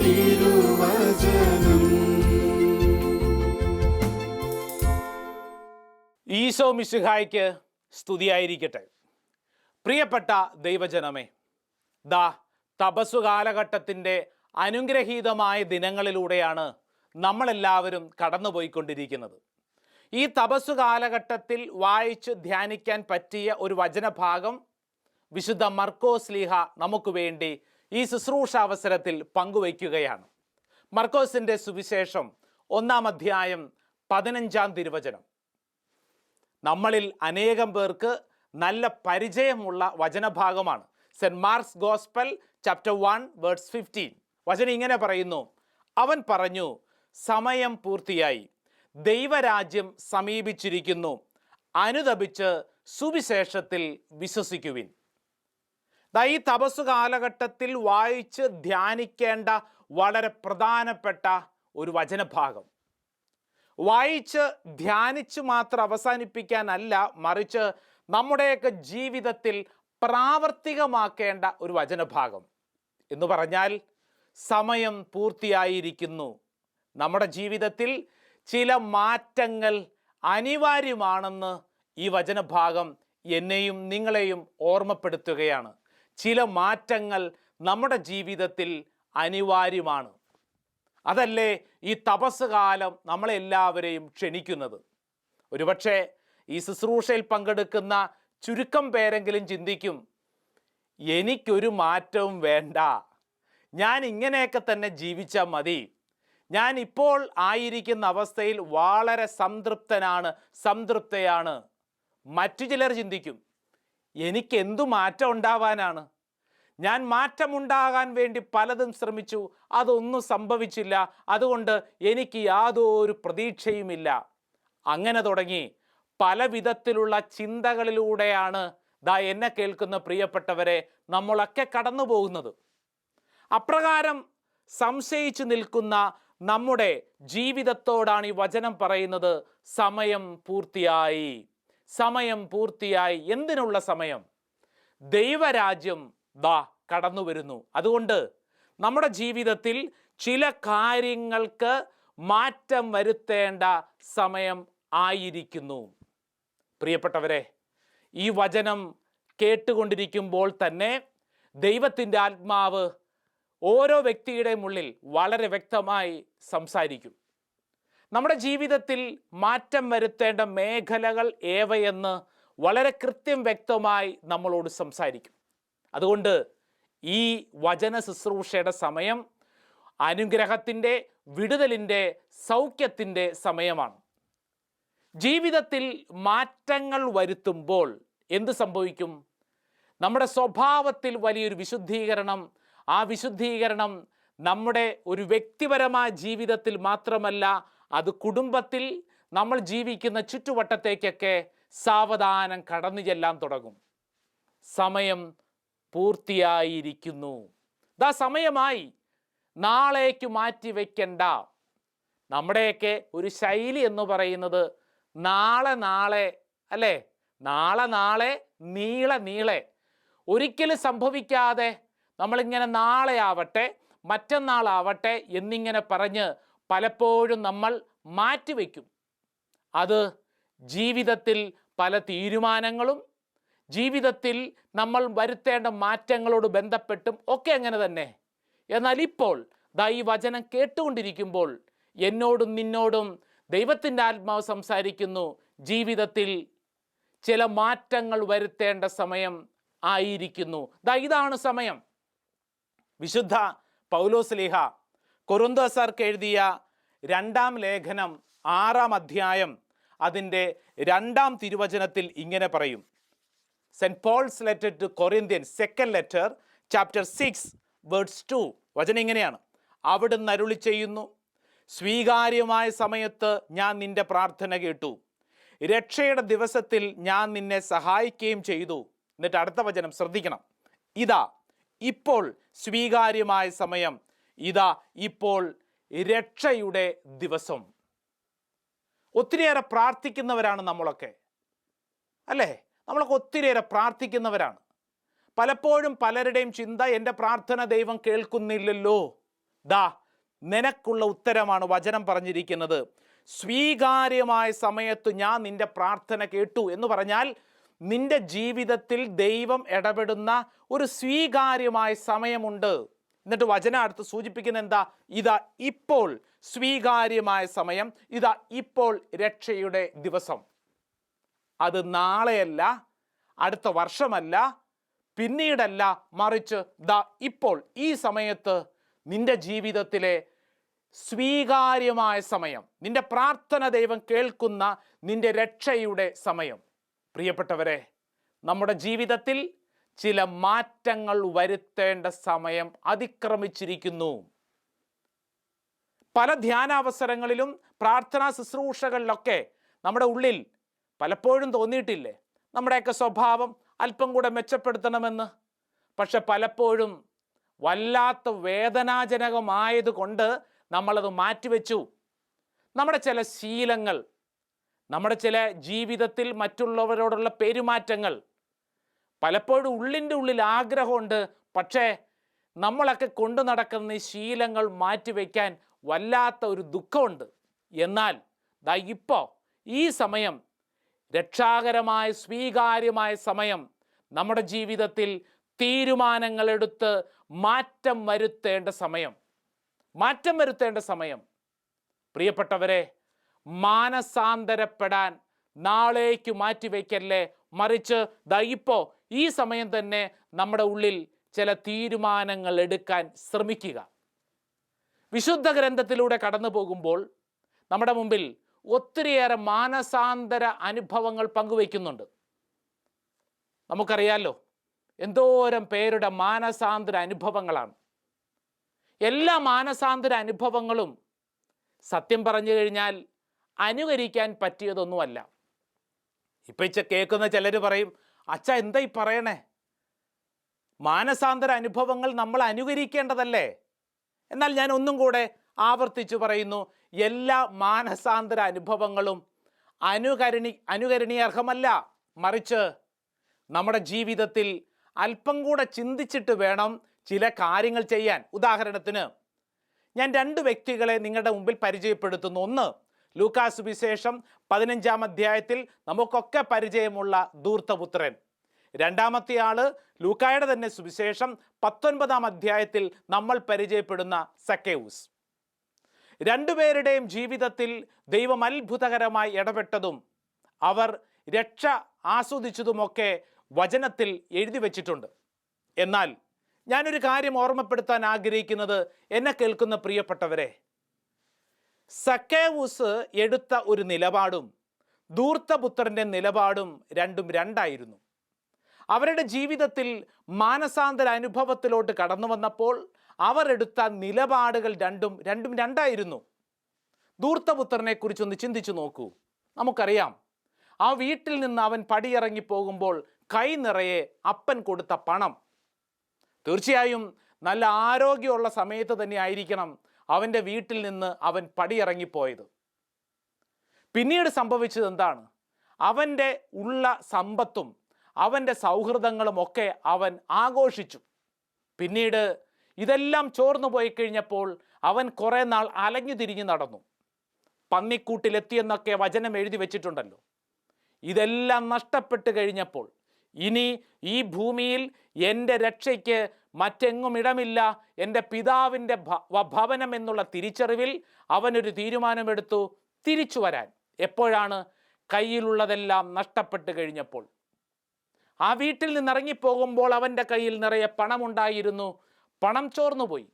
തിരുവചനം. ഈശോ മിശുഹായ്ക്ക് സ്തുതിയായിരിക്കട്ടെ. പ്രിയപ്പെട്ട ദൈവജനമേ ദാ തപസ്സു കാലഘട്ടത്തിന്റെ അനുഗ്രഹീതമായ ദിനങ്ങളിലൂടെയാണ് നമ്മളെല്ലാവരും കടന്നുപോയിക്കൊണ്ടിരിക്കുന്നത്. ഈ തപസ്സു കാലഘട്ടത്തിൽ വായിച്ച് ധ്യാനിക്കാൻ പറ്റിയ ഒരു വചനഭാഗം വിശുദ്ധ മർക്കോസ് ലീഹ നമുക്ക് വേണ്ടി ഈ ശുശ്രൂഷ അവസരത്തിൽ പങ്കുവയ്ക്കുകയാണ്. മർക്കോസിന്റെ സുവിശേഷം ഒന്നാം അധ്യായം പതിനഞ്ചാം തിരുവചനം. നമ്മളിൽ അനേകം പേർക്ക് നല്ല പരിചയമുള്ള വചനഭാഗമാണ്. Saint Mark's gospel chapter one words fifteen. വചനം ഇങ്ങനെ പറയുന്നു. അവൻ പറഞ്ഞു സമയം പൂർത്തിയായി. ദൈവരാജ്യം സമീപിച്ചിരിക്കുന്നു. അനുദപിച്ച് സുവിശേഷത്തിൽ വിശ്വസിക്കുവിൻ. ഈ തപസ് കാലഘട്ടത്തിൽ വായിച്ച് ധ്യാനിക്കേണ്ട വളരെ പ്രധാനപ്പെട്ട ഒരു വചനഭാഗം. വായിച്ച് ധ്യാനിച്ച് മാത്രം അവസാനിപ്പിക്കാനല്ല മറിച്ച് നമ്മുടെയൊക്കെ ജീവിതത്തിൽ പ്രാവർത്തികമാക്കേണ്ട ഒരു വചനഭാഗം. എന്ന് പറഞ്ഞാൽ സമയം പൂർത്തിയായിരിക്കുന്നു. നമ്മുടെ ജീവിതത്തിൽ ചില മാറ്റങ്ങൾ അനിവാര്യമാണെന്ന് ഈ വചനഭാഗം എന്നെയും നിങ്ങളെയും ഓർമ്മപ്പെടുത്തുകയാണ്. ചില മാറ്റങ്ങൾ നമ്മുടെ ജീവിതത്തിൽ അനിവാര്യമാണ്. അതല്ലേ ഈ തപസ് കാലം നമ്മളെല്ലാവരെയും ക്ഷണിക്കുന്നത്. ഒരുപക്ഷെ ഈ ശുശ്രൂഷയിൽ പങ്കെടുക്കുന്ന ചുരുക്കം പേരെങ്കിലും ചിന്തിക്കും എനിക്കൊരു മാറ്റവും വേണ്ട. ഞാൻ ഇങ്ങനെയൊക്കെ തന്നെ ജീവിച്ചാൽ മതി. ഞാൻ ഇപ്പോൾ ആയിരിക്കുന്ന അവസ്ഥയിൽ വളരെ സംതൃപ്തനാണ് സംതൃപ്തയാണ്. മറ്റു ചിലർ ചിന്തിക്കും എനിക്ക് എന്തു മാറ്റം ഉണ്ടാവാനാണ്? ഞാൻ മാറ്റമുണ്ടാകാൻ വേണ്ടി പലതും ശ്രമിച്ചു. അതൊന്നും സംഭവിച്ചില്ല. അതുകൊണ്ട് എനിക്ക് യാതൊരു പ്രതീക്ഷയുമില്ല. അങ്ങനെ തുടങ്ങി. പല വിധത്തിലുള്ള ചിന്തകളിലൂടെയാണ് ദാ എന്നെ കേൾക്കുന്ന പ്രിയപ്പെട്ടവരെ നമ്മളൊക്കെ കടന്നു പോകുന്നത് അപ്രകാരം സംശയിച്ചു നിൽക്കുന്ന നമ്മുടെ ജീവിതത്തോടാണ് ഈ വചനം പറയുന്നത്. സമയം പൂർത്തിയായി. സമയം പൂർത്തിയായി. എന്തിനുള്ള സമയം? ദൈവരാജ്യം ദാ കടന്നു വരുന്നു. അതുകൊണ്ട് നമ്മുടെ ജീവിതത്തിൽ ചില കാര്യങ്ങൾക്ക് മാറ്റം വരുത്തേണ്ട സമയം ആയിരിക്കുന്നു. പ്രിയപ്പെട്ടവരെ ഈ വചനം കേട്ടുകൊണ്ടിരിക്കുമ്പോൾ തന്നെ ദൈവത്തിന്റെ ആത്മാവ് ഓരോ വ്യക്തിയുടെയും ഉള്ളിൽ വളരെ വ്യക്തമായി സംസാരിക്കും. നമ്മുടെ ജീവിതത്തിൽ മാറ്റം വരുത്തേണ്ട മേഖലകൾ ഏവയെന്ന് വളരെ കൃത്യം വ്യക്തമായി നമ്മളോട് സംസാരിക്കും. അതുകൊണ്ട് ഈ വചന ശുശ്രൂഷയുടെ സമയം അനുഗ്രഹത്തിന്റെ വിടുതലിന്റെ സൗഖ്യത്തിന്റെ സമയമാണ്. ജീവിതത്തിൽ മാറ്റങ്ങൾ വരുത്തുമ്പോൾ എന്ത് സംഭവിക്കും? നമ്മുടെ സ്വഭാവത്തിൽ വലിയൊരു വിശുദ്ധീകരണം ആ വിശുദ്ധീകരണം നമ്മുടെ ഒരു വ്യക്തിപരമായ ജീവിതത്തിൽ മാത്രമല്ല അത് കുടുംബത്തിൽ നമ്മൾ ജീവിക്കുന്ന ചുറ്റുവട്ടത്തേക്കൊക്കെ സാവധാനം കടന്നു ചെല്ലാൻ തുടങ്ങും. സമയം പൂർത്തിയായിരിക്കുന്നു. ദാ സമയമായി. നാളേക്ക് മാറ്റി വയ്ക്കണ്ട നമ്മുടെയൊക്കെ ഒരു ശൈലി എന്ന് പറയുന്നത് നാളെ നാളെ അല്ലേ? നാളെ നാളെ നീളെ നീളെ. ഒരിക്കലും സംഭവിക്കാതെ നമ്മളിങ്ങനെ നാളെ ആവട്ടെ മറ്റന്നാളാവട്ടെ എന്നിങ്ങനെ പറഞ്ഞ് പലപ്പോഴും നമ്മൾ മാറ്റിവെക്കും. അത് ജീവിതത്തിൽ പല തീരുമാനങ്ങളും ജീവിതത്തിൽ നമ്മൾ വരുത്തേണ്ട മാറ്റങ്ങളോട് ബന്ധപ്പെട്ടും ഒക്കെ അങ്ങനെ തന്നെ. എന്നാൽ ഇപ്പോൾ ദാ ഈ വചനം കേട്ടുകൊണ്ടിരിക്കുമ്പോൾ എന്നോടും നിന്നോടും ദൈവത്തിന്റെ ആത്മാവ് സംസാരിക്കുന്നു ജീവിതത്തിൽ ചില മാറ്റങ്ങൾ വരുത്തേണ്ട സമയം ആയിരിക്കുന്നു. ദാ ഇതാണ് സമയം. വിശുദ്ധ പൗലോസ്ലിഹ കൊറുന്തോസാർക്ക് എഴുതിയ രണ്ടാം ലേഖനം ആറാം അധ്യായം അതിന്റെ രണ്ടാം തിരുവചനത്തിൽ ഇങ്ങനെ പറയും. Saint Paul's letter to Corinthian second letter chapter six words two. വചനം ഇങ്ങനെയാണ്. അവിടുന്ന് അരുളി ചെയ്യുന്നു സ്വീകാര്യമായ സമയത്ത് ഞാൻ നിന്റെ പ്രാർത്ഥന കേട്ടു. രക്ഷയുടെ ദിവസത്തിൽ ഞാൻ നിന്നെ സഹായിക്കുകയും ചെയ്തു. എന്നിട്ട് അടുത്ത വചനം ശ്രദ്ധിക്കണം. ഇതാ ഇപ്പോൾ സ്വീകാര്യമായ സമയം. ഇതാ ഇപ്പോൾ രക്ഷയുടെ ദിവസം. ഒത്തിരിയേറെ പ്രാർത്ഥിക്കുന്നവരാണ് നമ്മളൊക്കെ. അല്ലേ? നമ്മളൊക്കെ ഒത്തിരിയേറെ പ്രാർത്ഥിക്കുന്നവരാണ്. പലപ്പോഴും പലരുടെയും ചിന്ത എന്റെ പ്രാർത്ഥന ദൈവം കേൾക്കുന്നില്ലല്ലോ. ദാ നിനക്കുള്ള ഉത്തരമാണ് വചനം പറഞ്ഞിരിക്കുന്നത്. സ്വീകാര്യമായ സമയത്ത് ഞാൻ നിന്റെ പ്രാർത്ഥന കേട്ടു എന്ന് പറഞ്ഞാൽ നിന്റെ ജീവിതത്തിൽ ദൈവം ഇടപെടുന്ന ഒരു സ്വീകാര്യമായ സമയമുണ്ട്. എന്നിട്ട് വചനം അടുത്ത് സൂചിപ്പിക്കുന്ന എന്താ? ഇതാ ഇപ്പോൾ സ്വീകാര്യമായ സമയം ഇതാ ഇപ്പോൾ രക്ഷയുടെ ദിവസം. അത് നാളെയല്ല അടുത്ത വർഷമല്ല പിന്നീടല്ല മറിച്ച് ദാ ഇപ്പോൾ ഈ സമയത്ത് നിന്റെ ജീവിതത്തിലെ സ്വീകാര്യമായ സമയം നിന്റെ പ്രാർത്ഥന ദൈവം കേൾക്കുന്ന നിന്റെ രക്ഷയുടെ സമയം. പ്രിയപ്പെട്ടവരെ നമ്മുടെ ജീവിതത്തിൽ ചില മാറ്റങ്ങൾ വരുത്തേണ്ട സമയം അതിക്രമിച്ചിരിക്കുന്നു. പല ധ്യാനാവസരങ്ങളിലും പ്രാർത്ഥനാ ശുശ്രൂഷകളിലൊക്കെ നമ്മുടെ ഉള്ളിൽ പലപ്പോഴും തോന്നിയിട്ടില്ലേ? നമ്മുടെയൊക്കെ സ്വഭാവം അല്പം കൂടെ മെച്ചപ്പെടുത്തണമെന്ന്. പക്ഷെ പലപ്പോഴും വല്ലാത്ത വേദനാജനകമായതുകൊണ്ട് നമ്മളത് മാറ്റിവെച്ചു. നമ്മുടെ ചില ശീലങ്ങൾ നമ്മുടെ ചില ജീവിതത്തിൽ മറ്റുള്ളവരോടുള്ള പെരുമാറ്റങ്ങൾ പലപ്പോഴും ഉള്ളിന്റെ ഉള്ളിൽ ആഗ്രഹമുണ്ട്. പക്ഷേ നമ്മളൊക്കെ കൊണ്ടു നടക്കുന്ന ഈ ശീലങ്ങൾ മാറ്റിവെക്കാൻ വല്ലാത്ത ഒരു ദുഃഖമുണ്ട്. എന്നാൽ ദാ ഇപ്പോൾ ഈ സമയം രക്ഷാകരമായ സ്വീകാര്യമായ സമയം നമ്മുടെ ജീവിതത്തിൽ തീരുമാനങ്ങളെടുത്ത് മാറ്റം വരുത്തേണ്ട സമയം. മാറ്റം വരുത്തേണ്ട സമയം. പ്രിയപ്പെട്ടവരെ മാനസാന്തരപ്പെടാൻ നാളേക്ക് മാറ്റിവെക്കല്ലേ മറിച്ച് ദാ ഈ സമയം തന്നെ നമ്മുടെ ഉള്ളിൽ ചില തീരുമാനങ്ങൾ എടുക്കാൻ ശ്രമിക്കുക. വിശുദ്ധ ഗ്രന്ഥത്തിലൂടെ കടന്നു പോകുമ്പോൾ നമ്മുടെ മുമ്പിൽ ഒത്തിരിയേറെ മാനസാന്തര അനുഭവങ്ങൾ പങ്കുവയ്ക്കുന്നുണ്ട്. നമുക്കറിയാലോ എന്തോരം പേരുടെ മാനസാന്തര അനുഭവങ്ങളാണ്. എല്ലാ മാനസാന്തര അനുഭവങ്ങളും സത്യം പറഞ്ഞു കഴിഞ്ഞാൽ അനുകരിക്കാൻ പറ്റിയതൊന്നുമല്ല. ഇപ്പം കേൾക്കുന്ന ചിലർ പറയും അച്ഛ എന്താ ഈ പറയണേ? മാനസാന്തര അനുഭവങ്ങൾ നമ്മൾ അനുകരിക്കേണ്ടതല്ലേ? എന്നാൽ ഞാൻ ഒന്നും കൂടെ ആവർത്തിച്ചു പറയുന്നു. എല്ലാ മാനസാന്തര അനുഭവങ്ങളും അനുകരണി അനുകരണീയർഹമല്ല. മറിച്ച് നമ്മുടെ ജീവിതത്തിൽ അല്പം കൂടെ ചിന്തിച്ചിട്ട് വേണം ചില കാര്യങ്ങൾ ചെയ്യാൻ. ഉദാഹരണത്തിന് ഞാൻ രണ്ട് വ്യക്തികളെ നിങ്ങളുടെ മുമ്പിൽ പരിചയപ്പെടുത്തുന്നു. ഒന്ന് ലൂക്കാസ് വിശേഷം പതിനഞ്ചാം അധ്യായത്തിൽ നമുക്കൊക്കെ പരിചയമുള്ള ദൂർത്തപുത്രൻ രണ്ടാമത്തെ ആൾ ലൂക്കായുടെ തന്നെ സുവിശേഷം പത്തൊൻപതാം അധ്യായത്തിൽ നമ്മൾ പരിചയപ്പെടുന്ന സക്കേവൂസ്. രണ്ടുപേരുടെയും ജീവിതത്തിൽ ദൈവം അത്ഭുതകരമായി ഇടപെട്ടതും അവർ രക്ഷ ആസ്വദിച്ചതുമൊക്കെ വചനത്തിൽ എഴുതി വച്ചിട്ടുണ്ട്. എന്നാൽ ഞാനൊരു കാര്യം ഓർമ്മപ്പെടുത്താൻ ആഗ്രഹിക്കുന്നത് എന്നെ കേൾക്കുന്ന പ്രിയപ്പെട്ടവരെ സക്കേവൂസ് എടുത്ത ഒരു നിലപാടും ദൂർത്തപുത്രന്റെ നിലപാടും രണ്ടും രണ്ടായിരുന്നു. അവരുടെ ജീവിതത്തിൽ മാനസാന്തര അനുഭവത്തിലോട്ട് കടന്നു വന്നപ്പോൾ അവർ എടുത്ത നിലപാടുകൾ രണ്ടും രണ്ടും രണ്ടായിരുന്നു. ദൂർത്തപുത്രനെ കുറിച്ചൊന്ന് ചിന്തിച്ചു നോക്കൂ. നമുക്കറിയാം ആ വീട്ടിൽ നിന്ന് അവൻ പടിയിറങ്ങി പോകുമ്പോൾ കൈ നിറയെ അപ്പൻ കൊടുത്ത പണം. തീർച്ചയായും നല്ല ആരോഗ്യമുള്ള സമയത്ത് തന്നെ ആയിരിക്കണം അവന്റെ വീട്ടിൽ നിന്ന് അവൻ പടിയിറങ്ങിപ്പോയത്. പിന്നീട് സംഭവിച്ചത് എന്താണ്? അവന്റെ ഉള്ള സമ്പത്തും അവന്റെ സൗഹൃദങ്ങളും ഒക്കെ അവൻ ആഘോഷിച്ചു. പിന്നീട് ഇതെല്ലാം ചോർന്നു പോയി കഴിഞ്ഞപ്പോൾ അവൻ കുറേ നാൾ അലഞ്ഞു തിരിഞ്ഞു നടന്നു. പന്നിക്കൂട്ടിലെത്തിയെന്നൊക്കെ വചനം എഴുതി വെച്ചിട്ടുണ്ടല്ലോ. ഇതെല്ലാം നഷ്ടപ്പെട്ട് കഴിഞ്ഞപ്പോൾ ഇനി ഈ ഭൂമിയിൽ എന്റെ രക്ഷയ്ക്ക് മറ്റെങ്ങും ഇടമില്ല. എന്റെ പിതാവിന്റെ ഭവനം എന്നുള്ള തിരിച്ചറിവിൽ അവനൊരു തീരുമാനമെടുത്തു തിരിച്ചു വരാൻ. എപ്പോഴാണ്? കയ്യിലുള്ളതെല്ലാം നഷ്ടപ്പെട്ട് കഴിഞ്ഞപ്പോൾ. ആ വീട്ടിൽ നിന്ന് ഇറങ്ങിപ്പോകുമ്പോൾ അവന്റെ കയ്യിൽ നിറയെ പണമുണ്ടായിരുന്നു. പണം ചോർന്നുപോയി.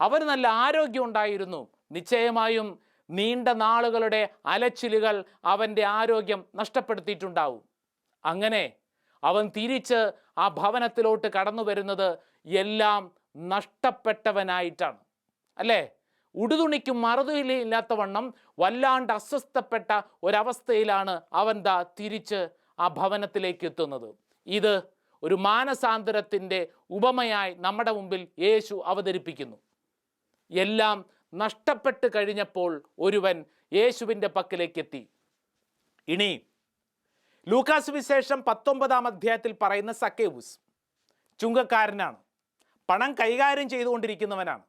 അവന് നല്ല ആരോഗ്യം ഉണ്ടായിരുന്നു. നിശ്ചയമായും നീണ്ട നാളുകളുടെ അലച്ചിലുകൾ അവന്റെ ആരോഗ്യം നഷ്ടപ്പെടുത്തിയിട്ടുണ്ടാവും. അങ്ങനെ അവൻ തിരിച്ച് ആ ഭവനത്തിലോട്ട് കടന്നു വരുന്നത് എല്ലാം നഷ്ടപ്പെട്ടവനായിട്ടാണ്. അല്ലേ? ഉടുതുണിക്കും മറുതുയില്ലാത്ത വണ്ണം വല്ലാണ്ട് അസ്വസ്ഥപ്പെട്ട ഒരവസ്ഥയിലാണ് അവൻ ദാ തിരിച്ച് ആ ഭവനത്തിലേക്ക് എത്തുന്നത്. ഇത് ഒരു മാനസാന്തരത്തിന്റെ ഉപമയായി നമ്മുടെ മുമ്പിൽ യേശു അവതരിപ്പിക്കുന്നു. എല്ലാം നഷ്ടപ്പെട്ട് കഴിഞ്ഞപ്പോൾ ഒരുവൻ യേശുവിന്റെ പക്കലേക്ക് എത്തി. ഇനി ലൂക്കാസ് വിശേഷം പത്തൊമ്പതാം അധ്യായത്തിൽ പറയുന്ന സക്കേവൂസ് ചുങ്കക്കാരനാണ്. പണം കൈകാര്യം ചെയ്തുകൊണ്ടിരിക്കുന്നവനാണ്.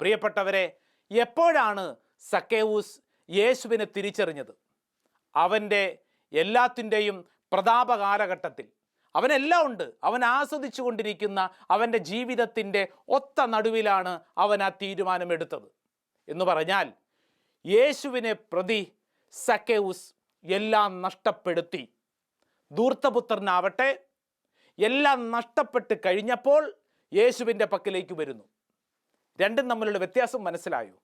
പ്രിയപ്പെട്ടവരെ എപ്പോഴാണ് സക്കേവൂസ് യേശുവിനെ തിരിച്ചറിഞ്ഞത്? അവന്റെ എല്ലാത്തിന്റെയും പ്രതാപ കാലഘട്ടത്തിൽ. അവനെല്ലാം ഉണ്ട്. അവൻ ആസ്വദിച്ചു കൊണ്ടിരിക്കുന്ന അവന്റെ ജീവിതത്തിന്റെ ഒത്ത നടുവിലാണ് അവൻ ആ തീരുമാനമെടുത്തത്. എന്ന് പറഞ്ഞാൽ യേശുവിനെ പ്രതി സക്കേവൂസ് എല്ലാം നഷ്ടപ്പെടുത്തി. ധൂർത്തപുത്രനാവട്ടെ എല്ലാം നഷ്ടപ്പെട്ട് കഴിഞ്ഞപ്പോൾ യേശുവിന്റെ പക്കലേക്ക് വരുന്നു. രണ്ടും തമ്മിലുള്ള വ്യത്യാസം മനസ്സിലായോ?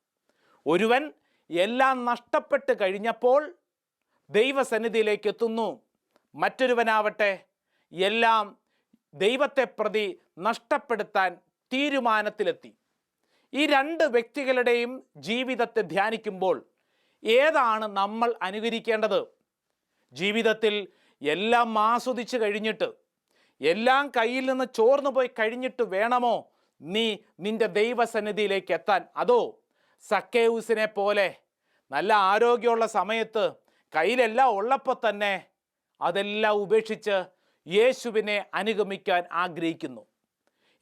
ഒരുവൻ എല്ലാം നഷ്ടപ്പെട്ട് കഴിഞ്ഞപ്പോൾ ദൈവസന്നിധിയിലേക്ക് എത്തുന്നു. മറ്റൊരുവനാവട്ടെ എല്ലാം ദൈവത്തെ പ്രതി നഷ്ടപ്പെടുത്താൻ തീരുമാനത്തിലെത്തി. ഈ രണ്ട് വ്യക്തികളുടെയും ജീവിതത്തെ ധ്യാനിക്കുമ്പോൾ ഏതാണ് നമ്മൾ അനുകരിക്കേണ്ടത്? ജീവിതത്തിൽ എല്ലാം ആസ്വദിച്ച് കഴിഞ്ഞിട്ട് എല്ലാം കയ്യിൽ നിന്ന് ചോർന്നു പോയി കഴിഞ്ഞിട്ട് വേണമോ? നീ നിന്റെ ദൈവസന്നിധിയിലേക്ക് എത്താൻ. അതോ സക്കേവുസിനെ പോലെ നല്ല ആരോഗ്യമുള്ള സമയത്ത് കയ്യിലെല്ലാം ഉള്ളപ്പോൾ തന്നെ അതെല്ലാം ഉപേക്ഷിച്ച് യേശുവിനെ അനുഗമിക്കാൻ ആഗ്രഹിക്കുന്നു.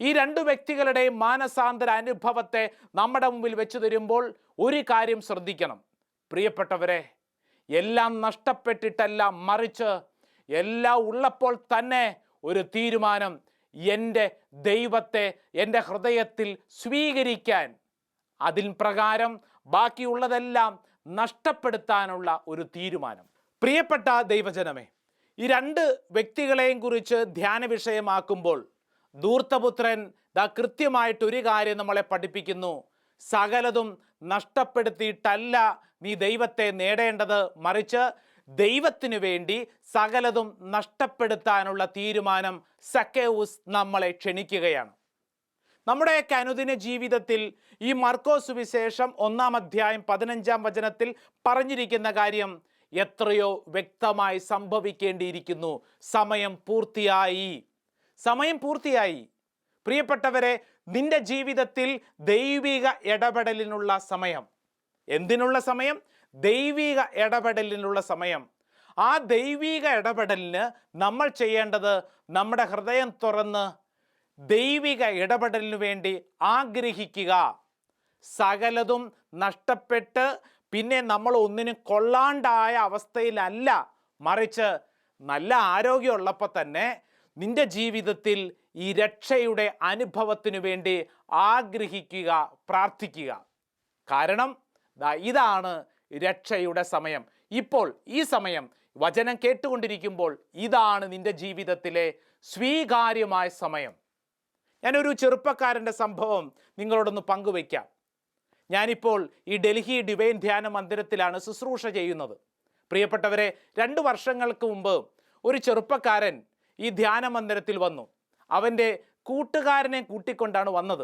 ഈ രണ്ട് വ്യക്തികളുടെയും മാനസാന്തര അനുഭവത്തെ നമ്മുടെ മുമ്പിൽ വെച്ചു തരുമ്പോൾ ഒരു കാര്യം ശ്രദ്ധിക്കണം. പ്രിയപ്പെട്ടവരെ എല്ലാം നഷ്ടപ്പെട്ടിട്ടല്ല മറിച്ച് എല്ലാം ഉള്ളപ്പോൾ തന്നെ ഒരു തീരുമാനം എന്റെ ദൈവത്തെ എന്റെ ഹൃദയത്തിൽ സ്വീകരിക്കാൻ അതിൻ പ്രകാരം ബാക്കിയുള്ളതെല്ലാം നഷ്ടപ്പെടുത്താനുള്ള ഒരു തീരുമാനം. പ്രിയപ്പെട്ട ദൈവജനമേ ഈ രണ്ട് വ്യക്തികളെയും കുറിച്ച് ധ്യാന വിഷയമാക്കുമ്പോൾ ധൂർത്തപുത്രൻ ദാ കൃത്യമായിട്ട് ഒരു കാര്യം നമ്മളെ പഠിപ്പിക്കുന്നു. സകലതും നഷ്ടപ്പെടുത്തിയിട്ടല്ല നീ ദൈവത്തെ നേടേണ്ടത്. മറിച്ച് ദൈവത്തിനു വേണ്ടി സകലതും നഷ്ടപ്പെടുത്താനുള്ള തീരുമാനം സക്കേവൂസ് നമ്മളെ ക്ഷണിക്കുകയാണ്. നമ്മുടെയൊക്കെ അനുദിന ജീവിതത്തിൽ ഈ മർക്കോസ് വിശേഷം ഒന്നാം അധ്യായം പതിനഞ്ചാം വചനത്തിൽ പറഞ്ഞിരിക്കുന്ന കാര്യം എത്രയോ വ്യക്തമായി സംഭവിക്കേണ്ടിയിരിക്കുന്നു. സമയം പൂർത്തിയായി. സമയം പൂർത്തിയായി. പ്രിയപ്പെട്ടവരെ നിന്റെ ജീവിതത്തിൽ ദൈവിക ഇടപെടലിനുള്ള സമയം. എന്തിനുള്ള സമയം? ദൈവിക ഇടപെടലിനുള്ള സമയം. ആ ദൈവിക ഇടപെടലിന് നമ്മൾ ചെയ്യേണ്ടത് നമ്മുടെ ഹൃദയം തുറന്ന് ദൈവിക ഇടപെടലിനു വേണ്ടി ആഗ്രഹിക്കുക. സകലതും നഷ്ടപ്പെട്ട് പിന്നെ നമ്മൾ ഒന്നിനും കൊള്ളാണ്ടായ അവസ്ഥയിലല്ല മറിച്ച് നല്ല ആരോഗ്യമുള്ളപ്പോൾ തന്നെ നിന്റെ ജീവിതത്തിൽ ഈ രക്ഷയുടെ അനുഭവത്തിനു വേണ്ടി ആഗ്രഹിക്കുക പ്രാർത്ഥിക്കുക. കാരണം ഇതാണ് രക്ഷയുടെ സമയം. ഇപ്പോൾ ഈ സമയം വചനം കേട്ടുകൊണ്ടിരിക്കുമ്പോൾ ഇതാണ് നിന്റെ ജീവിതത്തിലെ സ്വീകാര്യമായ സമയം. ഞാനൊരു ചെറുപ്പക്കാരന്റെ സംഭവം നിങ്ങളോടൊന്ന് പങ്കുവയ്ക്കാം. ഞാനിപ്പോൾ ഈ ഡൽഹി ഡിവൈൻ ധ്യാന മന്ദിരത്തിലാണ് ശുശ്രൂഷ ചെയ്യുന്നത്. പ്രിയപ്പെട്ടവരെ രണ്ട് വർഷങ്ങൾക്ക് മുമ്പ് ഒരു ചെറുപ്പക്കാരൻ ഈ ധ്യാന മന്ദിരത്തിൽ വന്നു. അവന്റെ കൂട്ടുകാരനെ കൂട്ടിക്കൊണ്ടാണ് വന്നത്.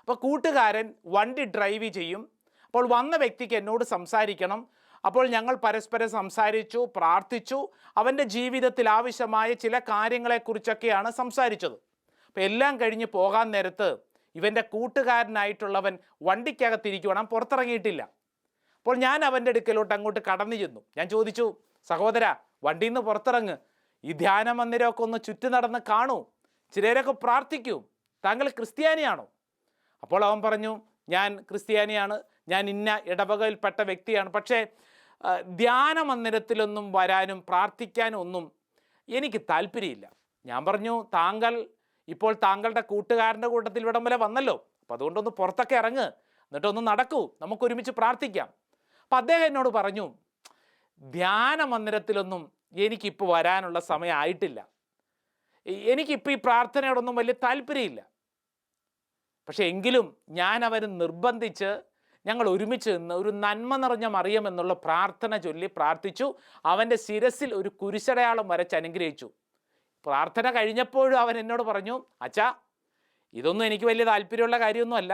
അപ്പോൾ കൂട്ടുകാരൻ വണ്ടി ഡ്രൈവ് ചെയ്യും. അപ്പോൾ വന്ന വ്യക്തിക്ക് എന്നോട് സംസാരിക്കണം. അപ്പോൾ ഞങ്ങൾ പരസ്പരം സംസാരിച്ചു പ്രാർത്ഥിച്ചു. അവന്റെ ജീവിതത്തിൽ ആവശ്യമായ ചില കാര്യങ്ങളെക്കുറിച്ചൊക്കെയാണ് സംസാരിച്ചത്. അപ്പോൾ എല്ലാം കഴിഞ്ഞ് പോകാൻ നേരത്ത് ഇവന്റെ കൂട്ടുകാരനായിട്ടുള്ളവൻ വണ്ടിക്കകത്തിരിക്കുവാണ് പുറത്തിറങ്ങിയിട്ടില്ല. അപ്പോൾ ഞാൻ അവന്റെ അടുക്കലോട്ട് അങ്ങോട്ട് കടന്നു ചെന്നു. ഞാൻ ചോദിച്ചു സഹോദര വണ്ടിയിൽ നിന്ന് പുറത്തിറങ്ങ്. ഈ ധ്യാന മന്ദിരമൊക്കെ ഒന്ന് ചുറ്റി നടന്ന് കാണൂ. ചിലരൊക്കെ പ്രാർത്ഥിക്കൂ. താങ്കൾ ക്രിസ്ത്യാനിയാണോ? അപ്പോൾ അവൻ പറഞ്ഞു ഞാൻ ക്രിസ്ത്യാനിയാണ്. ഞാൻ ഇന്ന ഇടവകയിൽപ്പെട്ട വ്യക്തിയാണ്. പക്ഷേ ധ്യാന മന്ദിരത്തിലൊന്നും വരാനും പ്രാർത്ഥിക്കാനും ഒന്നും എനിക്ക് താല്പര്യമില്ല. ഞാൻ പറഞ്ഞു താങ്കൾ ഇപ്പോൾ താങ്കളുടെ കൂട്ടുകാരന്റെ കൂട്ടത്തിൽ ഇവിടം വരെ വന്നല്ലോ. അപ്പോൾ അതുകൊണ്ടൊന്ന് പുറത്തൊക്കെ ഇറങ്ങ്. എന്നിട്ടൊന്ന് നടക്കൂ. നമുക്ക് ഒരുമിച്ച് പ്രാർത്ഥിക്കാം. അപ്പം അദ്ദേഹം എന്നോട് പറഞ്ഞു ധ്യാന മന്ദിരത്തിലൊന്നും എനിക്കിപ്പോൾ വരാനുള്ള സമയമായിട്ടില്ല എനിക്കിപ്പോൾ ഈ പ്രാർത്ഥനയോടൊന്നും വലിയ താല്പര്യമില്ല. പക്ഷേ എങ്കിലും ഞാൻ അവന് നിർബന്ധിച്ച് ഞങ്ങൾ ഒരുമിച്ച് നിന്ന് ഒരു നന്മ നിറഞ്ഞ മറിയം എന്നുള്ള പ്രാർത്ഥന ചൊല്ലി പ്രാർത്ഥിച്ചു. അവന്റെ ശിരസിൽ ഒരു കുരിശടയാളം വരച്ച് അനുഗ്രഹിച്ചു. പ്രാർത്ഥന കഴിഞ്ഞപ്പോഴും അവൻ എന്നോട് പറഞ്ഞു അച്ഛാ ഇതൊന്നും എനിക്ക് വലിയ താല്പര്യമുള്ള കാര്യമൊന്നുമല്ല.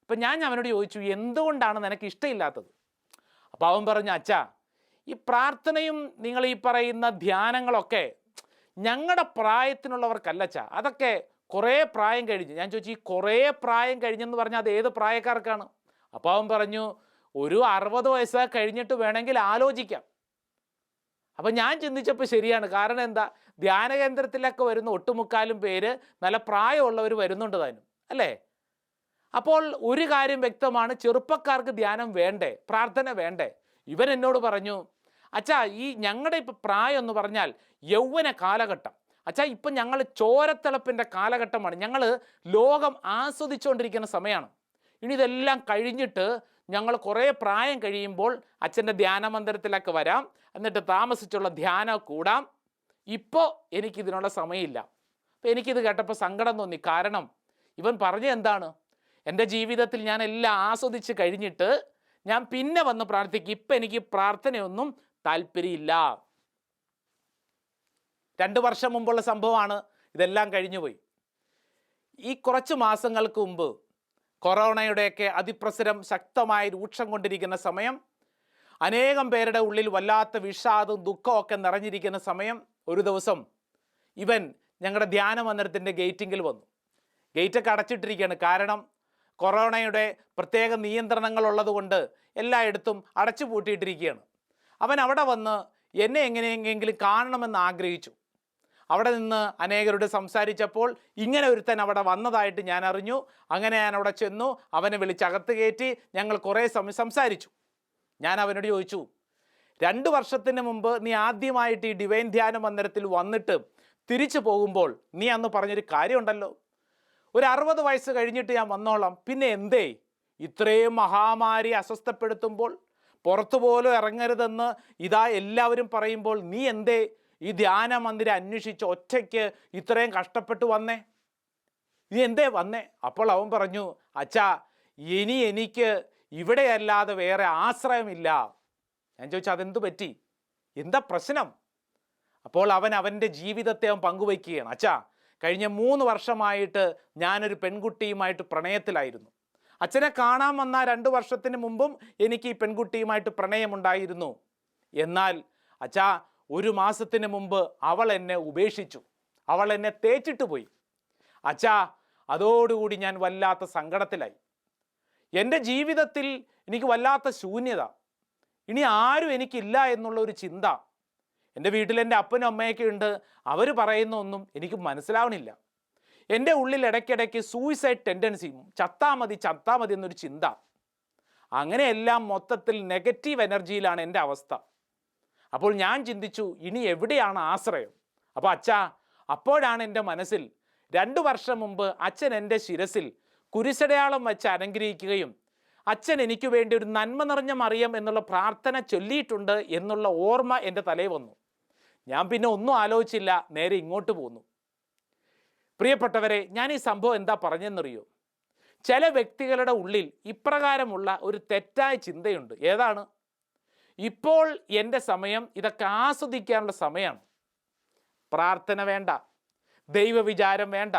അപ്പം ഞാൻ അവനോട് ചോദിച്ചു എന്തുകൊണ്ടാണ് നിനക്ക് ഇഷ്ടമില്ലാത്തത്? അപ്പോൾ അവൻ പറഞ്ഞു അച്ഛാ ഈ പ്രാർത്ഥനയും നിങ്ങൾ ഈ പറയുന്ന ധ്യാനങ്ങളൊക്കെ ഞങ്ങളുടെ പ്രായത്തിനുള്ളവർക്കല്ല അച്ഛാ. അതൊക്കെ കുറേ പ്രായം കഴിഞ്ഞ്. ഞാൻ ചോദിച്ചു ഈ കുറേ പ്രായം കഴിഞ്ഞെന്ന് പറഞ്ഞാൽ അത് ഏത് പ്രായക്കാർക്കാണ്? അപ്പോൾ അവൻ പറഞ്ഞു ഒരു അറുപത് വയസ്സ് കഴിഞ്ഞിട്ട് വേണമെങ്കിൽ ആലോചിക്കാം. അപ്പം ഞാൻ ചിന്തിച്ചപ്പോൾ ശരിയാണ്. കാരണം എന്താ? ധ്യാന കേന്ദ്രത്തിലൊക്കെ വരുന്ന ഒട്ടുമുക്കാലും പേര് നല്ല പ്രായമുള്ളവർ വരുന്നുണ്ട് താനും അല്ലേ? അപ്പോൾ ഒരു കാര്യം വ്യക്തമാണ് ചെറുപ്പക്കാർക്ക് ധ്യാനം വേണ്ടേ പ്രാർത്ഥന വേണ്ടേ? ഇവൻ എന്നോട് പറഞ്ഞു അച്ഛാ ഈ ഞങ്ങളുടെ ഇപ്പം പ്രായം എന്ന് പറഞ്ഞാൽ യൗവന കാലഘട്ടം. അച്ഛാ ഇപ്പം ഞങ്ങൾ ചോരത്തിളപ്പിന്റെ കാലഘട്ടമാണ്. ഞങ്ങൾ ലോകം ആസ്വദിച്ചുകൊണ്ടിരിക്കുന്ന സമയമാണ് ഇനി ഇതെല്ലാം കഴിഞ്ഞിട്ട് ഞങ്ങൾ കുറേ പ്രായം കഴിയുമ്പോൾ അച്ഛന്റെ ധ്യാന മന്ദിരത്തിലൊക്കെ വരാം. എന്നിട്ട് താമസിച്ചുള്ള ധ്യാനം കൂടാം. ഇപ്പോൾ എനിക്കിതിനുള്ള സമയമില്ല. അപ്പം എനിക്കിത് കേട്ടപ്പോൾ സങ്കടം തോന്നി. കാരണം ഇവൻ പറഞ്ഞ എന്താണ്? എന്റെ ജീവിതത്തിൽ ഞാൻ എല്ലാം ആസ്വദിച്ച് കഴിഞ്ഞിട്ട് ഞാൻ പിന്നെ വന്ന് പ്രാർത്ഥിക്കും. ഇപ്പം എനിക്ക് പ്രാർത്ഥനയൊന്നും താല്പര്യമില്ല. രണ്ട് വർഷം മുമ്പുള്ള സംഭവമാണ്. ഇതെല്ലാം കഴിഞ്ഞുപോയി. ഈ കുറച്ച് മാസങ്ങൾക്ക് മുമ്പ് കൊറോണയുടെയൊക്കെ അതിപ്രസരം ശക്തമായി രൂക്ഷം കൊണ്ടിരിക്കുന്ന സമയം അനേകം പേരുടെ ഉള്ളിൽ വല്ലാത്ത വിഷാദവും ദുഃഖമൊക്കെ നിറഞ്ഞിരിക്കുന്ന സമയം ഒരു ദിവസം ഇവൻ ഞങ്ങളുടെ ധ്യാന മന്ദിരത്തിന്റെ ഗേറ്റിങ്കിൽ വന്നു. ഗേറ്റൊക്കെ അടച്ചിട്ടിരിക്കുകയാണ് കാരണം കൊറോണയുടെ പ്രത്യേക നിയന്ത്രണങ്ങൾ ഉള്ളതുകൊണ്ട് എല്ലായിടത്തും അടച്ചു പൂട്ടിയിട്ടിരിക്കുകയാണ് അവൻ അവിടെ വന്ന് എന്നെ എങ്ങനെയെങ്കിലും കാണണമെന്ന് ആഗ്രഹിച്ചു. അവിടെ നിന്ന് അനേകരോട് സംസാരിച്ചപ്പോൾ ഇങ്ങനെ ഒരുത്തൻ അവിടെ വന്നതായിട്ട് ഞാൻ അറിഞ്ഞു. അങ്ങനെ ഞാൻ അവിടെ ചെന്നു. അവനെ വിളിച്ചകത്ത് കയറ്റി ഞങ്ങൾ കുറേ സമയം സംസാരിച്ചു. ഞാൻ അവനോട് ചോദിച്ചു രണ്ട് വർഷത്തിന് മുമ്പ് നീ ആദ്യമായിട്ട് ഈ ഡിവൈൻ ധ്യാന മന്ദിരത്തിൽ വന്നിട്ട് തിരിച്ചു പോകുമ്പോൾ നീ അന്ന് പറഞ്ഞൊരു കാര്യമുണ്ടല്ലോ. ഒരു അറുപത് വയസ്സ് കഴിഞ്ഞിട്ട് ഞാൻ വന്നോളാം. പിന്നെ എന്തേ? ഇത്രയും മഹാമാരി അസ്വസ്ഥപ്പെടുത്തുമ്പോൾ പുറത്തു പോലും ഇറങ്ങരുതെന്ന് ഇതാ എല്ലാവരും പറയുമ്പോൾ നീ എന്തേ? ഈ ധ്യാന മന്ദിരം അന്വേഷിച്ച് ഒറ്റയ്ക്ക് ഇത്രയും കഷ്ടപ്പെട്ട് വന്നേ? നീ എന്തേ വന്നേ? അപ്പോൾ അവൻ പറഞ്ഞു അച്ഛാ ഇനി എനിക്ക് ഇവിടെയല്ലാതെ വേറെ ആശ്രയമില്ല. ഞാൻ ചോദിച്ചു അതെന്ത് പറ്റി? എന്താ പ്രശ്നം? അപ്പോൾ അവൻ അവന്റെ ജീവിതത്തെ അവൻ പങ്കുവയ്ക്കുകയാണ്. അച്ഛാ കഴിഞ്ഞ മൂന്ന് വർഷമായിട്ട് ഞാനൊരു പെൺകുട്ടിയുമായിട്ട് പ്രണയത്തിലായിരുന്നു. അച്ഛനെ കാണാൻ വന്ന രണ്ട് വർഷത്തിന് മുമ്പും എനിക്ക് ഈ പെൺകുട്ടിയുമായിട്ട് പ്രണയമുണ്ടായിരുന്നു. എന്നാൽ അച്ഛാ ഒരു മാസത്തിന് മുമ്പ് അവൾ എന്നെ ഉപേക്ഷിച്ചു. അവൾ എന്നെ തേച്ചിട്ട് പോയി. അച്ഛാ അതോടുകൂടി ഞാൻ വല്ലാത്ത സങ്കടത്തിലായി. എന്റെ ജീവിതത്തിൽ എനിക്ക് വല്ലാത്ത ശൂന്യത. ഇനി ആരും എനിക്കില്ല എന്നുള്ള ഒരു ചിന്ത. എന്റെ വീട്ടിൽ എന്റെ അപ്പനും അമ്മയൊക്കെ ഉണ്ട്. അവർ പറയുന്ന ഒന്നും എനിക്ക് മനസ്സിലാവണില്ല. എന്റെ ഉള്ളിൽ ഇടയ്ക്കിടയ്ക്ക് സൂയിസൈഡ് ടെൻഡൻസി ചത്താ മതി ചത്താ മതി എന്നൊരു ചിന്ത. അങ്ങനെയെല്ലാം മൊത്തത്തിൽ നെഗറ്റീവ് എനർജിയിലാണ് എന്റെ അവസ്ഥ. അപ്പോൾ ഞാൻ ചിന്തിച്ചു ഇനി എവിടെയാണ് ആശ്രയം? അപ്പോൾ അച്ഛാ അപ്പോഴാണ് എന്റെ മനസ്സിൽ രണ്ട് വർഷം മുമ്പ് അച്ഛൻ എന്റെ ശിരസിൽ കുരിശടയാളം വെച്ച് അനുഗ്രഹിക്കുകയും അച്ഛൻ എനിക്ക് വേണ്ടി ഒരു നന്മ നിറഞ്ഞ മറിയം എന്നുള്ള പ്രാർത്ഥന ചൊല്ലിയിട്ടുണ്ട് എന്നുള്ള ഓർമ്മ എന്റെ തലയിൽ വന്നു. ഞാൻ പിന്നെ ഒന്നും ആലോചിച്ചില്ല നേരെ ഇങ്ങോട്ട് പോന്നു. പ്രിയപ്പെട്ടവരെ ഞാൻ ഈ സംഭവം എന്താ പറഞ്ഞെന്നറിയോ? ചില വ്യക്തികളുടെ ഉള്ളിൽ ഇപ്രകാരമുള്ള ഒരു തെറ്റായ ചിന്തയുണ്ട്. ഏതാണ്? ഇപ്പോൾ എന്റെ സമയം ഇതൊക്കെ ആസ്വദിക്കാനുള്ള സമയമാണ്. പ്രാർത്ഥന വേണ്ട ദൈവവിചാരം വേണ്ട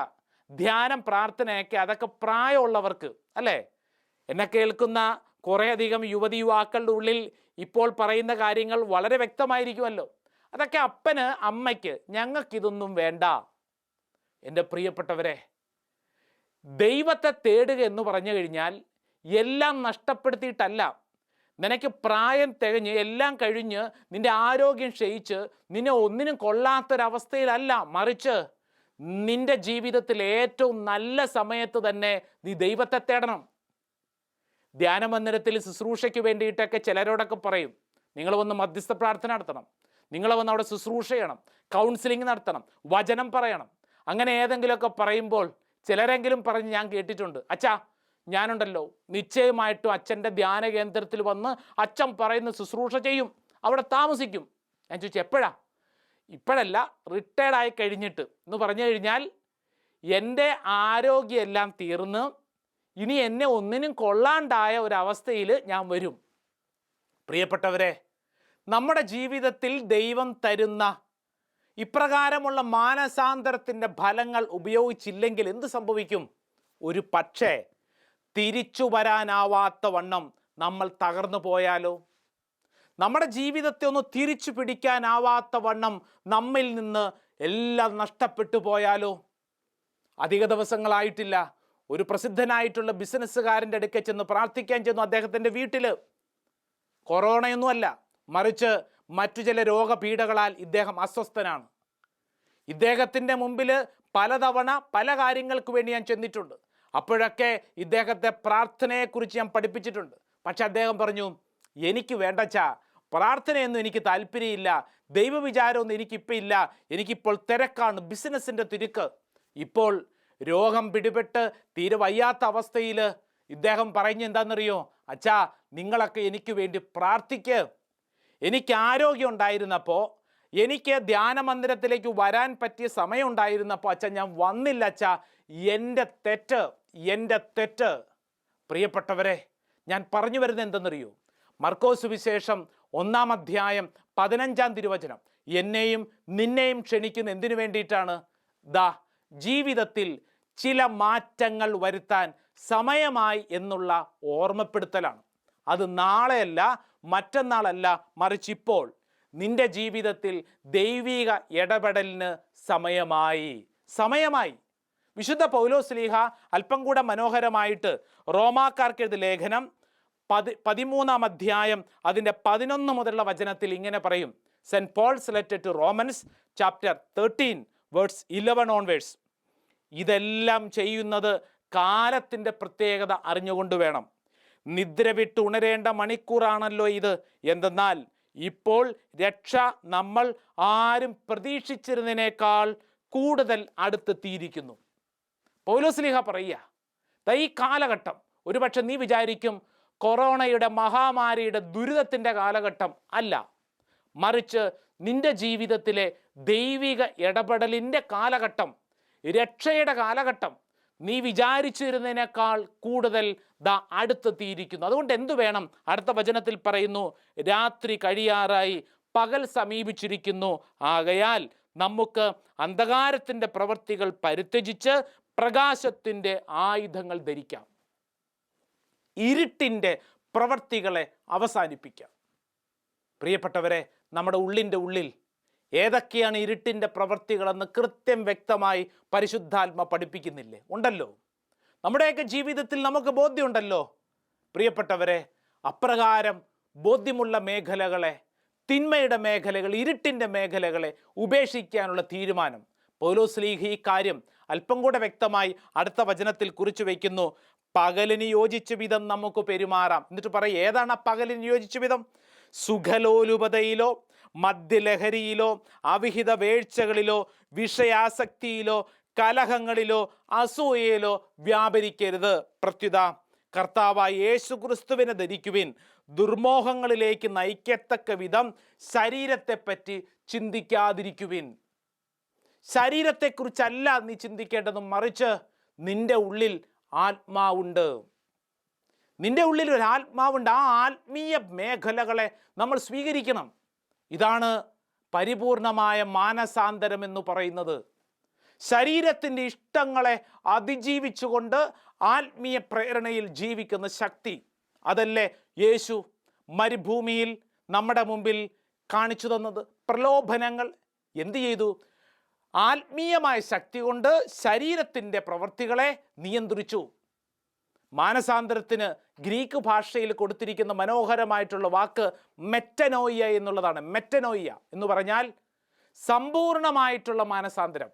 ധ്യാനം പ്രാർത്ഥനയൊക്കെ അതൊക്കെ പ്രായമുള്ളവർക്ക് അല്ലേ? എന്നെ കേൾക്കുന്ന കുറേയധികം യുവതി യുവാക്കളുടെ ഉള്ളിൽ ഇപ്പോൾ പറയുന്ന കാര്യങ്ങൾ വളരെ വ്യക്തമായിരിക്കുമല്ലോ. അതൊക്കെ അപ്പന് അമ്മയ്ക്ക് ഞങ്ങൾക്കിതൊന്നും വേണ്ട. എന്റെ പ്രിയപ്പെട്ടവരെ ദൈവത്തെ തേടുക എന്ന് പറഞ്ഞു കഴിഞ്ഞാൽ എല്ലാം നഷ്ടപ്പെടുത്തിയിട്ടല്ല. നിനക്ക് പ്രായം തികഞ്ഞ് എല്ലാം കഴിഞ്ഞ് നിന്റെ ആരോഗ്യം ക്ഷയിച്ച് നിന്നെ ഒന്നിനും കൊള്ളാത്തൊരവസ്ഥയിലല്ല മറിച്ച് നിന്റെ ജീവിതത്തിൽ ഏറ്റവും നല്ല സമയത്ത് തന്നെ നീ ദൈവത്തെ തേടണം. ധ്യാന മന്ദിരത്തിൽ ശുശ്രൂഷയ്ക്ക് വേണ്ടിയിട്ടൊക്കെ ചിലരോടൊക്കെ പറയും നിങ്ങൾ വന്ന് മധ്യസ്ഥ പ്രാർത്ഥന നടത്തണം നിങ്ങൾ വന്ന് അവിടെ ശുശ്രൂഷ ചെയ്യണം കൗൺസിലിംഗ് നടത്തണം വചനം പറയണം. അങ്ങനെ ഏതെങ്കിലുമൊക്കെ പറയുമ്പോൾ ചിലരെങ്കിലും പറഞ്ഞ് ഞാൻ കേട്ടിട്ടുണ്ട്. അച്ഛാ ഞാനുണ്ടല്ലോ. നിശ്ചയമായിട്ടും അച്ഛന്റെ ധ്യാന കേന്ദ്രത്തിൽ വന്ന് അച്ഛൻ പറയുന്ന ശുശ്രൂഷ ചെയ്യും. അവിടെ താമസിക്കും. ഞാൻ ചോദിച്ചു എപ്പോഴാ? ഇപ്പോഴല്ല റിട്ടയർഡ് ആയി കഴിഞ്ഞിട്ട്. എന്ന് പറഞ്ഞു കഴിഞ്ഞാൽ എന്റെ ആരോഗ്യമെല്ലാം തീർന്ന് ഇനി എന്നെ ഒന്നിനും കൊള്ളാണ്ടായ ഒരവസ്ഥയിൽ ഞാൻ വരും. പ്രിയപ്പെട്ടവരെ നമ്മുടെ ജീവിതത്തിൽ ദൈവം തരുന്ന ഇപ്രകാരമുള്ള മാനസാന്തരത്തിന്റെ ഫലങ്ങൾ ഉപയോഗിച്ചില്ലെങ്കിൽ എന്ത് സംഭവിക്കും? ഒരു പക്ഷേ തിരിച്ചു വരാനാവാത്ത വണ്ണം നമ്മൾ തകർന്നു പോയാലോ? നമ്മുടെ ജീവിതത്തെ ഒന്ന് തിരിച്ചു പിടിക്കാനാവാത്ത വണ്ണം നമ്മിൽ നിന്ന് എല്ലാം നഷ്ടപ്പെട്ടു പോയാലോ? അധിക ദിവസങ്ങളായിട്ടില്ല. ഒരു പ്രസിദ്ധനായിട്ടുള്ള ബിസിനസ്സുകാരന്റെ അടുക്കെ ചെന്ന് പ്രാർത്ഥിക്കാൻ ചെന്നു അദ്ദേഹത്തിന്റെ വീട്ടിൽ കൊറോണയൊന്നുമല്ല മറിച്ച് മറ്റു ചില രോഗപീഠകളാൽ ഇദ്ദേഹം അസ്വസ്ഥനാണ്. ഇദ്ദേഹത്തിന്റെ മുമ്പിൽ പലതവണ പല കാര്യങ്ങൾക്ക് വേണ്ടി ഞാൻ ചെന്നിട്ടുണ്ട്. അപ്പോഴൊക്കെ ഇദ്ദേഹത്തെ പ്രാർത്ഥനയെക്കുറിച്ച് ഞാൻ പഠിപ്പിച്ചിട്ടുണ്ട്. പക്ഷെ അദ്ദേഹം പറഞ്ഞു എനിക്ക് വേണ്ടച്ചാ പ്രാർത്ഥനയൊന്നും എനിക്ക് താല്പര്യമില്ല. ദൈവവിചാരമൊന്നും എനിക്കിപ്പോൾ ഇല്ല. എനിക്കിപ്പോൾ തിരക്കാണ് ബിസിനസ്സിന്റെ തിരുക്ക്. ഇപ്പോൾ രോഗം പിടിപെട്ട് തീരെ വയ്യാത്ത അവസ്ഥയിൽ ഇദ്ദേഹം പറഞ്ഞ് എന്താണെന്നറിയോ? അച്ഛാ നിങ്ങളൊക്കെ എനിക്ക് വേണ്ടി പ്രാർത്ഥിക്ക്. എനിക്ക് ആരോഗ്യം ഉണ്ടായിരുന്നപ്പോൾ എനിക്ക് ധ്യാനമന്ദിരത്തിലേക്ക് വരാൻ പറ്റിയ സമയം ഉണ്ടായിരുന്നപ്പോൾ അച്ഛൻ ഞാൻ വന്നില്ല അച്ഛാ. എന്റെ തെറ്റ്. എന്റെ തെറ്റ്. പ്രിയപ്പെട്ടവരെ ഞാൻ പറഞ്ഞു വരുന്നത് എന്തെന്നറിയോ? മർക്കോസ് വിശേഷം ഒന്നാം അധ്യായം പതിനഞ്ചാം തിരുവചനം. എന്നെയും നിന്നെയും ക്ഷണിക്കുന്ന എന്തിനു വേണ്ടിയിട്ടാണ്? ദാ ജീവിതത്തിൽ ചില മാറ്റങ്ങൾ വരുത്താൻ സമയമായി എന്നുള്ള ഓർമ്മപ്പെടുത്തലാണ്. അത് നാളെയല്ല മറ്റന്നാളല്ല മറിച്ച് ഇപ്പോൾ. നിന്റെ ജീവിതത്തിൽ ദൈവിക ഇടപെടലിന് സമയമായി. സമയമായി. വിശുദ്ധ പൗലോസ്ലീഹ അല്പം കൂടെ മനോഹരമായിട്ട് റോമാക്കാർക്ക് എഴുതിയ ലേഖനം പതി പതിമൂന്നാം അധ്യായം അതിന്റെ പതിനൊന്ന് മുതലുള്ള വചനത്തിൽ ഇങ്ങനെ പറയും. Saint Paul's letter to Romans chapter thirteen words eleven on verse ഇതെല്ലാം ചെയ്യുന്നത് കാലത്തിന്റെ പ്രത്യേകത അറിഞ്ഞുകൊണ്ട് വേണം. നിദ്ര വിട്ട് ഉണരേണ്ട മണിക്കൂറാണല്ലോ ഇത്. എന്തെന്നാൽ ഇപ്പോൾ രക്ഷ നമ്മൾ ആരും പ്രതീക്ഷിച്ചിരുന്നതിനേക്കാൾ കൂടുതൽ അടുത്തെത്തിയിരിക്കുന്നു. പൗലോസ്ലിഹ പറയുക ഈ കാലഘട്ടം ഒരുപക്ഷെ നീ വിചാരിക്കും കൊറോണയുടെ മഹാമാരിയുടെ ദുരിതത്തിന്റെ കാലഘട്ടം അല്ല. മറിച്ച് നിന്റെ ജീവിതത്തിലെ ദൈവിക ഇടപെടലിന്റെ കാലഘട്ടം രക്ഷയുടെ കാലഘട്ടം നീ വിചാരിച്ചിരുന്നതിനേക്കാൾ കൂടുതൽ ദാ അടുത്തെത്തിയിരിക്കുന്നു. അതുകൊണ്ട് എന്തു വേണം? അടുത്ത വചനത്തിൽ പറയുന്നു രാത്രി കഴിയാറായി പകൽ സമീപിച്ചിരിക്കുന്നു. ആകയാൽ നമുക്ക് അന്ധകാരത്തിന്റെ പ്രവൃത്തികൾ പരിത്യജിച്ച് പ്രകാശത്തിന്റെ ആയുധങ്ങൾ ധരിക്കാം. ഇരുട്ടിന്റെ പ്രവൃത്തികളെ അവസാനിപ്പിക്കാം. പ്രിയപ്പെട്ടവരെ നമ്മുടെ ഉള്ളിന്റെ ഉള്ളിൽ ഏതൊക്കെയാണ് ഇരുട്ടിന്റെ പ്രവൃത്തികളെന്ന് കൃത്യം വ്യക്തമായി പരിശുദ്ധാത്മ പഠിപ്പിക്കുന്നില്ലേ? ഉണ്ടല്ലോ. നമ്മുടെയൊക്കെ ജീവിതത്തിൽ നമുക്ക് ബോധ്യമുണ്ടല്ലോ. പ്രിയപ്പെട്ടവരെ അപ്രകാരം ബോധ്യമുള്ള മേഖലകളെ തിന്മയുടെ മേഖലകൾ ഇരുട്ടിന്റെ മേഖലകളെ ഉപേക്ഷിക്കാനുള്ള തീരുമാനം. പൗലോസ്ലീഹ് ഈ കാര്യം അല്പം കൂടെ വ്യക്തമായി അടുത്ത വചനത്തിൽ കുറിച്ചു വയ്ക്കുന്നു. പകലിന് യോജിച്ച വിധം നമുക്ക് പെരുമാറാം. എന്നിട്ട് പറയും ഏതാണ് ആ പകലിന് യോജിച്ച വിധം? സുഖലോലുപതയിലോ മദ്യലഹരിയിലോ അവിഹിത വേഴ്ചകളിലോ വിഷയാസക്തിയിലോ കലഹങ്ങളിലോ അസൂയയിലോ വ്യാപരിക്കരുത്. പ്രത്യുത കർത്താവായ യേശു ക്രിസ്തുവിനെ ധരിക്കുവിൻ. ദുർമോഹങ്ങളിലേക്ക് നയിക്കത്തക്ക വിധം ശരീരത്തെപ്പറ്റി ചിന്തിക്കാതിരിക്കുവിൻ. ശരീരത്തെക്കുറിച്ചല്ല നീ ചിന്തിക്കേണ്ടത് മറിച്ച് നിന്റെ ഉള്ളിൽ ആത്മാവുണ്ട്. നിന്റെ ഉള്ളിൽ ഒരു ആത്മാവുണ്ട്. ആ ആത്മീയ മേഖലകളെ നമ്മൾ സ്വീകരിക്കണം. ഇതാണ് പരിപൂർണമായ മാനസാന്തരം എന്ന് പറയുന്നത്. ശരീരത്തിന്റെ ഇഷ്ടങ്ങളെ അതിജീവിച്ചുകൊണ്ട് ആത്മീയ പ്രേരണയിൽ ജീവിക്കുന്ന ശക്തി. അതല്ലേ യേശു മരുഭൂമിയിൽ നമ്മുടെ മുമ്പിൽ കാണിച്ചു തന്നത്. പ്രലോഭനങ്ങൾ എന്തു ചെയ്തു? ആത്മീയമായ ശക്തി കൊണ്ട് ശരീരത്തിന്റെ പ്രവൃത്തികളെ നിയന്ത്രിച്ചു. മാനസാന്തരത്തിന് ഗ്രീക്ക് ഭാഷയിൽ കൊടുത്തിരിക്കുന്ന മനോഹരമായിട്ടുള്ള വാക്ക് മെറ്റനോയ്യ എന്നുള്ളതാണ്. മെറ്റനോയ്യ എന്ന് പറഞ്ഞാൽ സമ്പൂർണമായിട്ടുള്ള മാനസാന്തരം.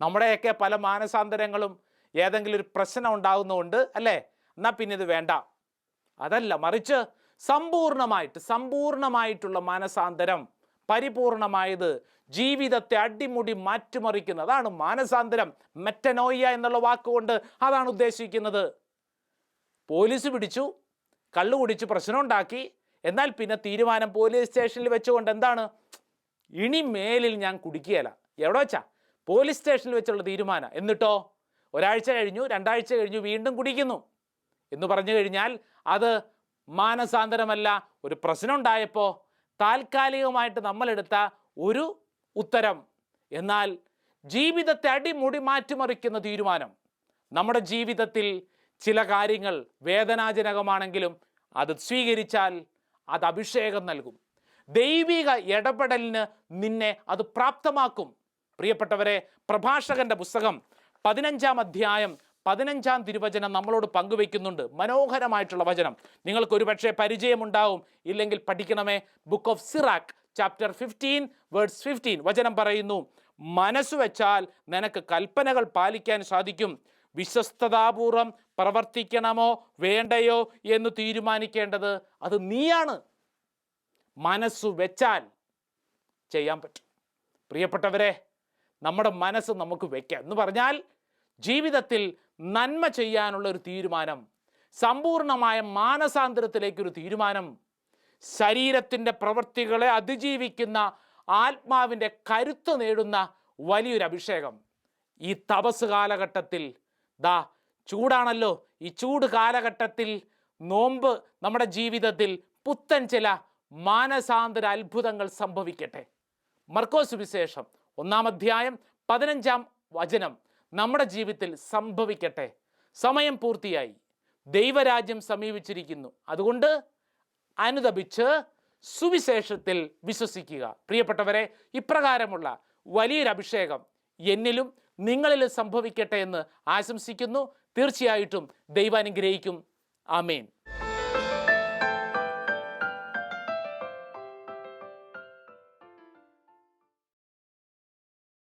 നമ്മുടെയൊക്കെ പല മാനസാന്തരങ്ങളും ഏതെങ്കിലും ഒരു പ്രശ്നം ഉണ്ടാകുന്നതുകൊണ്ട് അല്ലേ? എന്നാൽ പിന്നെ ഇത് വേണ്ട. അതല്ല മറിച്ച് സമ്പൂർണമായിട്ട് സമ്പൂർണമായിട്ടുള്ള മാനസാന്തരം. പരിപൂർണമായത് ജീവിതത്തെ അടിമുടി മാറ്റിമറിക്കുന്നത് അതാണ് മാനസാന്തരം. മെറ്റനോയ്യ എന്നുള്ള വാക്കുകൊണ്ട് അതാണ് ഉദ്ദേശിക്കുന്നത്. പോലീസ് പിടിച്ചു കള്ളു കുടിച്ച് പ്രശ്നം ഉണ്ടാക്കി എന്നാൽ പിന്നെ തീരുമാനം പോലീസ് സ്റ്റേഷനിൽ വെച്ചുകൊണ്ട് എന്താണ്? ഇനി മേലിൽ ഞാൻ കുടിക്കുകയില്ല എവിടെ വെച്ചാ? പോലീസ് സ്റ്റേഷനിൽ വെച്ചുള്ള തീരുമാനം. എന്നിട്ടോ? ഒരാഴ്ച കഴിഞ്ഞു രണ്ടാഴ്ച കഴിഞ്ഞു വീണ്ടും കുടിക്കുന്നു. എന്ന് പറഞ്ഞു കഴിഞ്ഞാൽ അത് മാനസാന്തരമല്ല ഒരു പ്രശ്നം ഉണ്ടായപ്പോൾ താൽക്കാലികമായിട്ട് നമ്മളെടുത്ത ഒരു ഉത്തരം. എന്നാൽ ജീവിതത്തെ അടിമുടി മാറ്റിമറിക്കുന്ന തീരുമാനം. നമ്മുടെ ജീവിതത്തിൽ ചില കാര്യങ്ങൾ വേദനാജനകമാണെങ്കിലും അത് സ്വീകരിച്ചാൽ അത് അഭിഷേകം നൽകും. ദൈവിക ഇടപെടലിന് നിന്നെ അത് പ്രാപ്തമാക്കും. പ്രിയപ്പെട്ടവരെ പ്രഭാഷകന്റെ പുസ്തകം പതിനഞ്ചാം അധ്യായം പതിനഞ്ചാം തിരുവചനം നമ്മളോട് പങ്കുവെക്കുന്നുണ്ട് മനോഹരമായിട്ടുള്ള വചനം. നിങ്ങൾക്ക് ഒരുപക്ഷെ പരിചയമുണ്ടാവും. ഇല്ലെങ്കിൽ പഠിക്കണമേ. Book of Sirach chapter fifteen words fifteen വചനം പറയുന്നു മനസ്സ് വെച്ചാൽ നിനക്ക് കൽപ്പനകൾ പാലിക്കാൻ സാധിക്കും. വിശ്വസ്തതാപൂർവം പ്രവർത്തിക്കണമോ? വേണ്ടയോ? എന്ന് തീരുമാനിക്കേണ്ടത് അത് നീയാണ്. മനസ്സു വെച്ചാൽ ചെയ്യാൻ പറ്റും. പ്രിയപ്പെട്ടവരെ നമ്മുടെ മനസ്സ് നമുക്ക് വെക്കാം. എന്ന് പറഞ്ഞാൽ ജീവിതത്തിൽ നന്മ ചെയ്യാനുള്ള ഒരു തീരുമാനം സമ്പൂർണമായ മാനസാന്തരത്തിലേക്കൊരു തീരുമാനം ശരീരത്തിന്റെ പ്രവൃത്തികളെ അതിജീവിക്കുന്ന ആത്മാവിന്റെ കരുത്ത് നേടുന്ന വലിയൊരു അഭിഷേകം. ഈ തപസ് കാലഘട്ടത്തിൽ ദാ ചൂടാണല്ലോ ഈ ചൂട് കാലഘട്ടത്തിൽ നോമ്പ് നമ്മുടെ ജീവിതത്തിൽ പുത്തൻ ചില മാനസാന്തര അത്ഭുതങ്ങൾ സംഭവിക്കട്ടെ. മർക്കോസ് വിശേഷം ഒന്നാം അധ്യായം പതിനഞ്ചാം വചനം. നമ്മുടെ ജീവിതത്തിൽ സംഭവിക്കട്ടെ. സമയം പൂർത്തിയായി. ദൈവരാജ്യം സമീപിച്ചിരിക്കുന്നു. അതുകൊണ്ട് അനുദപിച്ച് സുവിശേഷത്തിൽ വിശ്വസിക്കുക. പ്രിയപ്പെട്ടവരെ ഇപ്രകാരമുള്ള വലിയൊരു അഭിഷേകം എന്നിലും നിങ്ങളിലും സംഭവിക്കട്ടെ എന്ന് ആശംസിക്കുന്നു. തീർച്ചയായിട്ടും ദൈവാനുഗ്രഹിക്കും. ആമേൻ.